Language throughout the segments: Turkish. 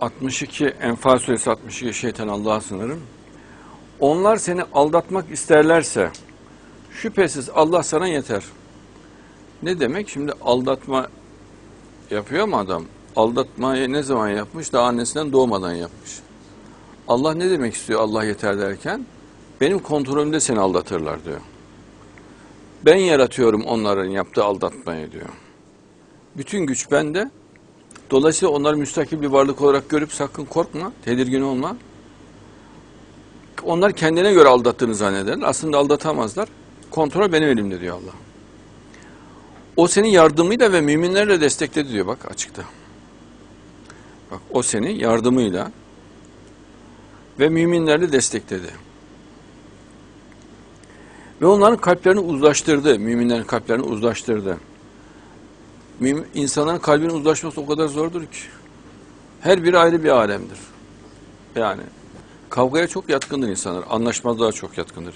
62 Enfal suresi 62 şeytan Allah'a sınırım. Onlar seni aldatmak isterlerse şüphesiz Allah sana yeter. Ne demek? Şimdi aldatma yapıyor mu adam? Aldatmayı ne zaman yapmış? Daha annesinden doğmadan yapmış. Allah ne demek istiyor Allah yeter derken? Benim kontrolümde seni aldatırlar diyor. Ben yaratıyorum onların yaptığı aldatmayı diyor. Bütün güç bende. Dolayısıyla onları müstakil bir varlık olarak görüp sakın korkma, tedirgin olma. Onlar kendine göre aldattığını zannederler. Aslında aldatamazlar. Kontrol benim elimde diyor Allah. O seni yardımıyla ve müminlerle destekledi diyor bak açıkta. Bak o seni yardımıyla ve müminlerle destekledi. Ve onların kalplerini uzlaştırdı. Müminlerin kalplerini uzlaştırdı. Mümin, insanların kalbinin uzlaşması o kadar zordur ki. Her biri ayrı bir alemdir. Yani kavgaya çok yatkındır insanlar. Anlaşmazlığa çok yatkındır.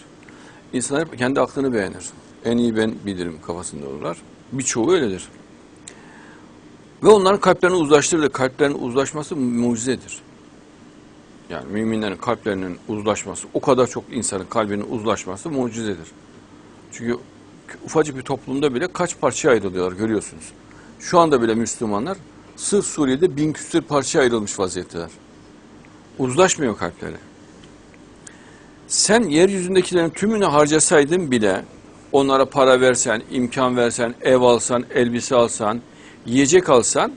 İnsanlar hep kendi aklını beğenir. En iyi ben bilirim kafasında olurlar. Birçoğu öyledir. Ve onların kalplerini uzlaştırdı. Kalplerinin uzlaşması mucizedir. Yani müminlerin kalplerinin uzlaşması, o kadar çok insanın kalbinin uzlaşması mucizedir. Çünkü ufacık bir toplumda bile kaç parçaya ayrılıyorlar görüyorsunuz. Şu anda bile Müslümanlar sırf Suriye'de bin küsur parçaya ayrılmış vaziyetteler. Uzlaşmıyor kalpleri. Sen yeryüzündekilerin tümünü harcasaydın bile onlara para versen, imkan versen, ev alsan, elbise alsan, yiyecek alsan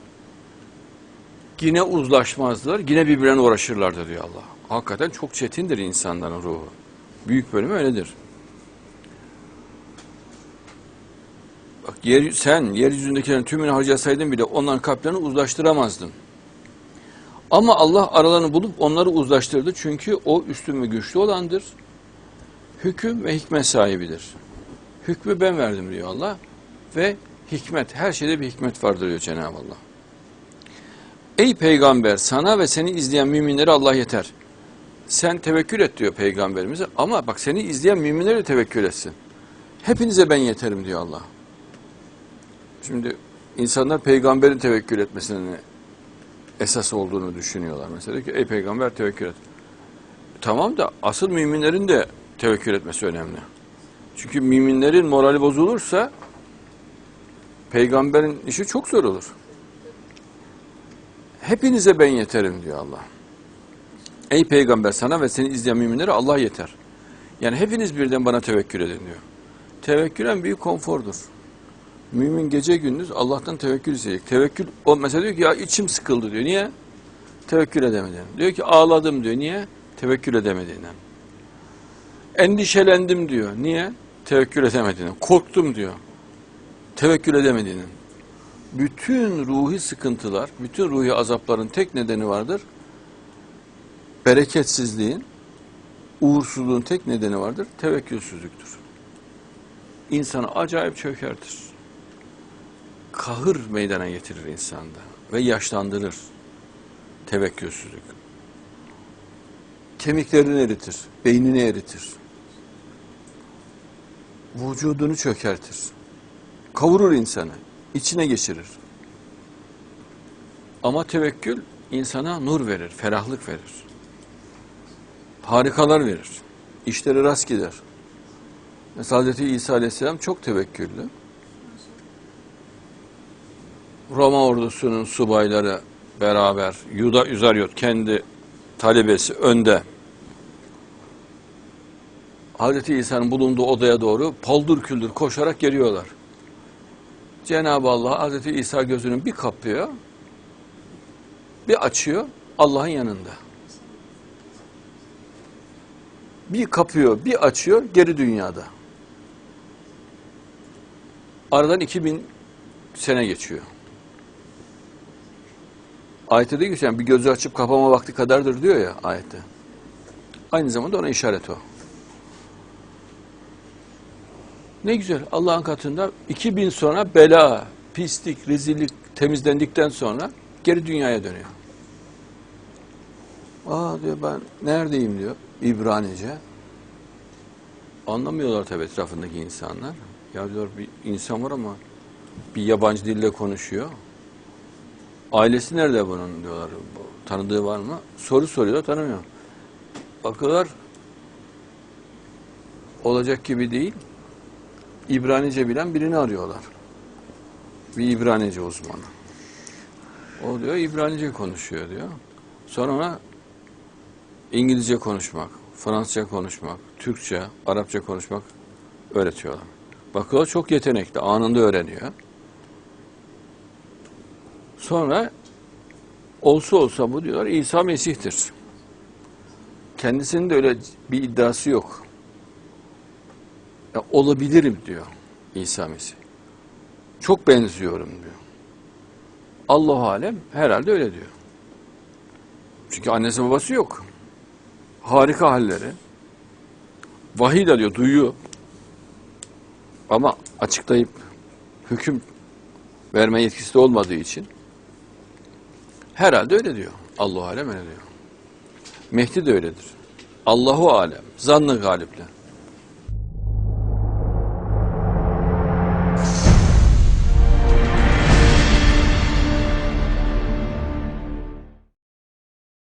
yine uzlaşmazlar, yine birbirine uğraşırlardı diyor Allah. Hakikaten çok çetindir insanların ruhu. Büyük bölümü öyledir. Yer, sen yeryüzündekilerin tümünü harcasaydın bile onların kalplerini uzlaştıramazdın. Ama Allah aralarını bulup onları uzlaştırdı çünkü o üstün ve güçlü olandır. Hüküm ve hikmet sahibidir. Hükmü ben verdim diyor Allah ve hikmet, her şeyde bir hikmet vardır diyor Cenab-ı Allah. Ey peygamber sana ve seni izleyen müminlere Allah yeter. Sen tevekkül et diyor peygamberimize ama bak seni izleyen müminlere tevekkül etsin. Hepinize ben yeterim diyor Allah. Şimdi insanlar peygamberin tevekkül etmesinin esas olduğunu düşünüyorlar. Mesela ki ey peygamber tevekkül et. Tamam da asıl müminlerin de tevekkül etmesi önemli. Çünkü müminlerin morali bozulursa peygamberin işi çok zor olur. Hepinize ben yeterim diyor Allah. Ey peygamber sana ve seni izleyen müminlere Allah yeter. Yani hepiniz birden bana tevekkül edin diyor. Tevekkül en büyük konfordur. Mümin gece gündüz Allah'tan tevekkül isteyecek. Tevekkül, o mesela diyor ki ya içim sıkıldı diyor. Niye? Tevekkül edemedim. Diyor ki ağladım diyor. Niye? Tevekkül edemediğinden. Endişelendim diyor. Niye? Tevekkül edemediğinden. Korktum diyor. Tevekkül edemediğinden. Bütün ruhi sıkıntılar, bütün ruhi azapların tek nedeni vardır. Bereketsizliğin, uğursuzluğun tek nedeni vardır. Tevekkülsüzlüktür. İnsanı acayip çökertir kahır meydana getirir insanda ve yaşlandırır tevekkülsüzlük. Kemiklerini eritir, beynini eritir. Vücudunu çökertir. Kavurur insanı, içine geçirir. Ama tevekkül insana nur verir, ferahlık verir. Harikalar verir. İşleri rast gider. Mesela Hz. İsa Aleyhisselam çok tevekküllü. Roma ordusunun subayları beraber Yuda Üzaryot kendi talebesi önde Hazreti İsa'nın bulunduğu odaya doğru paldır küldür koşarak geliyorlar. Cenab-ı Allah Hazreti İsa gözünün bir kapıyor, bir açıyor Allah'ın yanında. Bir kapıyor, bir açıyor geri dünyada. Aradan 2000 sene geçiyor. Ayette ki yani bir gözü açıp kapama vakti kadardır diyor ya ayette. Aynı zamanda ona işaret o. Ne güzel Allah'ın katında 2000 sonra bela, pislik, rezillik temizlendikten sonra geri dünyaya dönüyor. Aa diyor ben neredeyim diyor İbranice. Anlamıyorlar tabii etrafındaki insanlar. Ya diyor bir insan var ama bir yabancı dille konuşuyor. Ailesi nerede bunun diyorlar. Tanıdığı var mı? Soru soruyor, tanımıyor. Bakıyorlar, olacak gibi değil. İbranice bilen birini arıyorlar. Bir İbranice uzmanı. O diyor İbranice konuşuyor diyor. Sonra ona İngilizce konuşmak, Fransızca konuşmak, Türkçe, Arapça konuşmak öğretiyorlar. Bakıyorlar çok yetenekli, anında öğreniyor. Sonra olsa olsa bu diyorlar İsa Mesih'tir. Kendisinin de öyle bir iddiası yok. Ya, olabilirim diyor İsa Mesih. Çok benziyorum diyor. Allah alem herhalde öyle diyor. Çünkü annesi babası yok. Harika halleri. Vahiy de diyor, duyuyor. Ama açıklayıp hüküm verme yetkisi de olmadığı için herhalde öyle diyor. Allah alem öyle diyor. Mehdi de öyledir. Allahu alem. Zannı galiple.